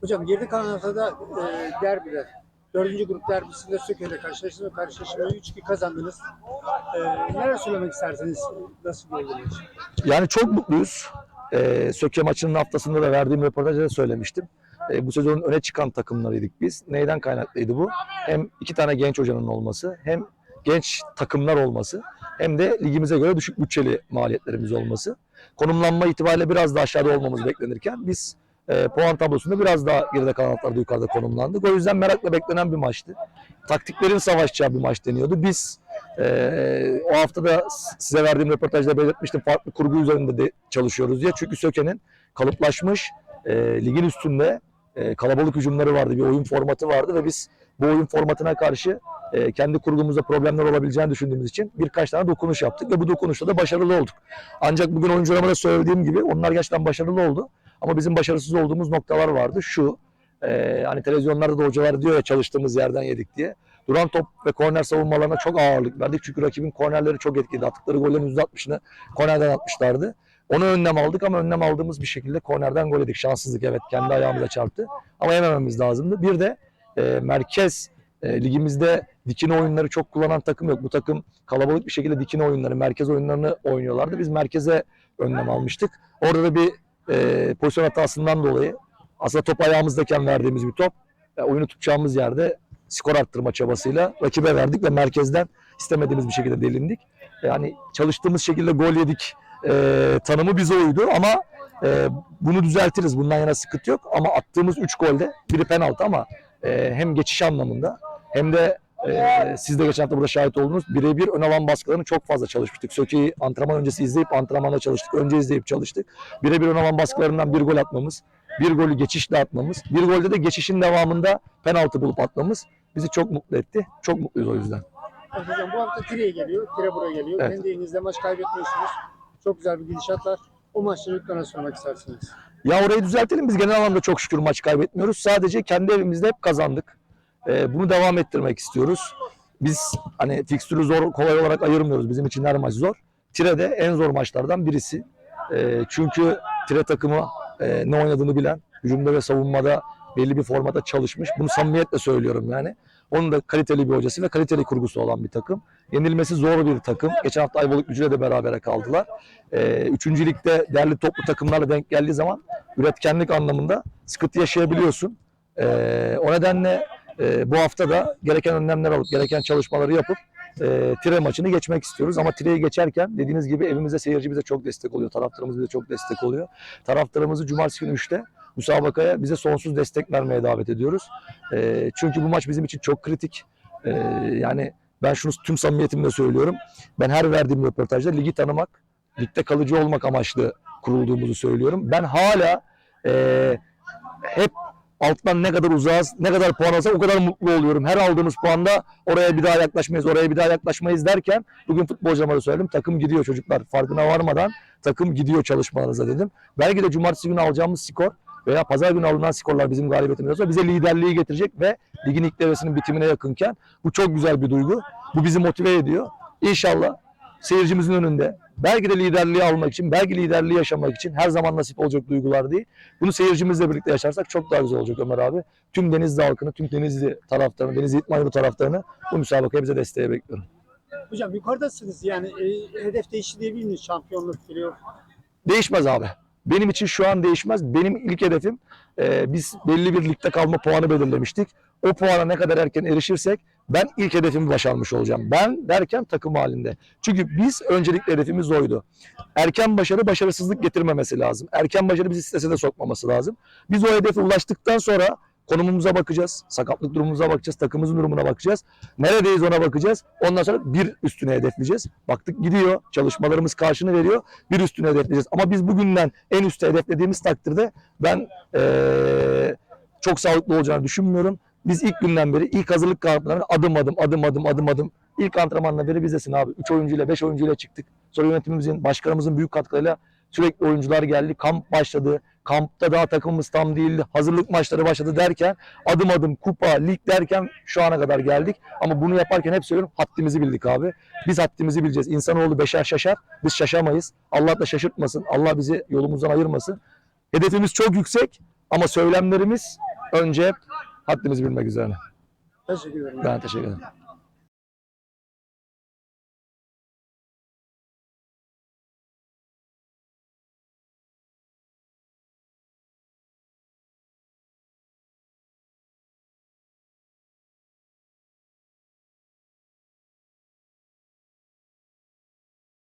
Hocam geride kalan haftada e, derbide, dördüncü grup derbisinde Söke'yle karşılaştınız. Karşılaşmayı 3-2 kazandınız. E, neler söylemek istersiniz? Nasıl bir maç? Yani çok mutluyuz. Ee, Söke maçının haftasında da verdiğim röportajda da söylemiştim. Ee, bu sezonun öne çıkan takımlarıydık biz. Neyden kaynaklıydı bu? Hem iki tane genç hocanın olması, hem genç takımlar olması, hem de ligimize göre düşük bütçeli maliyetlerimiz olması. Konumlanma itibariyle biraz daha aşağıda olmamız beklenirken biz e, puan tablosunda biraz daha geride kalan haftalarda yukarıda konumlandık. O yüzden merakla beklenen bir maçtı. Taktiklerin savaşacağı bir maç deniyordu. Biz ee, o hafta da size verdiğim röportajda belirtmiştim farklı kurgu üzerinde de çalışıyoruz diye. Çünkü Söke'nin kalıplaşmış e, ligin üstünde e, kalabalık hücumları vardı, bir oyun formatı vardı ve biz bu oyun formatına karşı e, kendi kurgumuzda problemler olabileceğini düşündüğümüz için birkaç tane dokunuş yaptık ve bu dokunuşta da başarılı olduk. Ancak bugün oyuncularıma da söylediğim gibi onlar gerçekten başarılı oldu. Ama bizim başarısız olduğumuz noktalar vardı. Şu, e, hani televizyonlarda da hocalar diyor ya çalıştığımız yerden yedik diye. Duran top ve korner savunmalarına çok ağırlık verdik. Çünkü rakibin kornerleri çok etkiledi. Attıkları gollerin %60'ını kornerden atmışlardı. Onu önlem aldık ama önlem aldığımız bir şekilde kornerden gol yedik. Şanssızlık evet kendi ayağımıza çarptı. Ama yemememiz lazımdı. Bir de e, merkez e, ligimizde dikine oyunları çok kullanan takım yok. Bu takım kalabalık bir şekilde dikine oyunları, merkez oyunlarını oynuyorlardı. Biz merkeze önlem almıştık. Orada da bir e, pozisyon hatasından dolayı aslında top ayağımızdayken verdiğimiz bir top e, oyunu tutacağımız yerde skor arttırma çabasıyla rakibe verdik ve merkezden istemediğimiz bir şekilde delindik. Yani çalıştığımız şekilde gol yedik e, tanımı bize uydu ama e, bunu düzeltiriz. Bundan yana sıkıntı yok ama attığımız 3 golde biri penaltı ama e, hem geçiş anlamında hem de e, siz de geçen hafta burada şahit oldunuz. Birebir ön alan baskılarını çok fazla çalışmıştık. Söke'yi antrenman öncesi izleyip antrenmanda çalıştık. Önce izleyip çalıştık. Birebir ön alan baskılarından bir gol atmamız, bir golü geçişle atmamız, bir golde de geçişin devamında penaltı bulup atmamız bizi çok mutlu etti. Çok mutluyuz o yüzden. Hocam bu hafta Tire'ye geliyor. Tire buraya geliyor. Evet. Kendi evinizde maç kaybetmiyorsunuz. Çok güzel bir gidişat var. O maçları lütfen sormak istersiniz. Ya orayı düzeltelim. Biz genel anlamda çok şükür maç kaybetmiyoruz. Sadece kendi evimizde hep kazandık. Ee, bunu devam ettirmek istiyoruz. Biz hani fikstürü zor kolay olarak ayırmıyoruz. Bizim için her maç zor. Tire de en zor maçlardan birisi. Ee, çünkü Tire takımı e, ne oynadığını bilen, hücumda ve savunmada belli bir formata çalışmış. Bunu samimiyetle söylüyorum yani. Onun da kaliteli bir hocası ve kaliteli kurgusu olan bir takım. Yenilmesi zor bir takım. Geçen hafta Ayvalık Gücü'yle de berabere kaldılar. Ee, üçüncü değerli toplu takımlarla denk geldiği zaman üretkenlik anlamında sıkıntı yaşayabiliyorsun. Ee, o nedenle e, bu hafta da gereken önlemler alıp gereken çalışmaları yapıp e, tire maçını geçmek istiyoruz. Ama tireyi geçerken dediğiniz gibi evimizde seyirci bize çok destek oluyor. Taraftarımız bize çok destek oluyor. Taraftarımızı cumartesi günü 3'te müsabakaya bize sonsuz destek vermeye davet ediyoruz. E, çünkü bu maç bizim için çok kritik. E, yani ben şunu tüm samimiyetimle söylüyorum. Ben her verdiğim röportajda ligi tanımak, ligde kalıcı olmak amaçlı kurulduğumuzu söylüyorum. Ben hala e, hep alttan ne kadar uzağız, ne kadar puan alsak o kadar mutlu oluyorum. Her aldığımız puanda oraya bir daha yaklaşmayız, oraya bir daha yaklaşmayız derken bugün futbolcularıma da söyledim. Takım gidiyor çocuklar. Farkına varmadan takım gidiyor çalışmalarınıza dedim. Belki de cumartesi günü alacağımız skor veya pazar günü alınan skorlar bizim galibiyetimiz olsa bize liderliği getirecek ve ligin ilk devresinin bitimine yakınken bu çok güzel bir duygu. Bu bizi motive ediyor. İnşallah seyircimizin önünde belki de liderliği almak için, belki liderliği yaşamak için her zaman nasip olacak duygular değil. Bunu seyircimizle birlikte yaşarsak çok daha güzel olacak Ömer abi. Tüm Denizli halkını, tüm Denizli taraftarını, Denizli İtman taraftarını bu müsabakaya bize desteğe bekliyorum. Hocam yukarıdasınız yani e, hedef değişti diyebilir miyiz? Şampiyonluk, playoff. Değişmez abi. Benim için şu an değişmez. Benim ilk hedefim e, biz belli bir ligde kalma puanı belirlemiştik. O puana ne kadar erken erişirsek ben ilk hedefimi başarmış olacağım. Ben derken takım halinde. Çünkü biz öncelikli hedefimiz oydu. Erken başarı başarısızlık getirmemesi lazım. Erken başarı bizi strese de sokmaması lazım. Biz o hedefe ulaştıktan sonra konumumuza bakacağız. Sakatlık durumumuza bakacağız. Takımımızın durumuna bakacağız. Neredeyiz ona bakacağız. Ondan sonra bir üstüne hedefleyeceğiz. Baktık gidiyor. Çalışmalarımız karşını veriyor. Bir üstüne hedefleyeceğiz. Ama biz bugünden en üstte hedeflediğimiz takdirde ben eee, çok sağlıklı olacağını düşünmüyorum. Biz ilk günden beri ilk hazırlık kamplarına adım adım adım adım adım adım ilk antrenmanla beri bizdesin abi. 3 oyuncuyla 5 oyuncuyla çıktık. Sonra yönetimimizin, başkanımızın büyük katkılarıyla sürekli oyuncular geldi. Kamp başladı. Kampta daha takımımız tam değildi. Hazırlık maçları başladı derken adım adım kupa, lig derken şu ana kadar geldik. Ama bunu yaparken hep söylüyorum haddimizi bildik abi. Biz haddimizi bileceğiz. İnsanoğlu beşer şaşar. Biz şaşamayız. Allah da şaşırtmasın. Allah bizi yolumuzdan ayırmasın. Hedefimiz çok yüksek Ama söylemlerimiz önce haddimizi bilmek üzerine. Teşekkür ederim. Ben teşekkür ederim.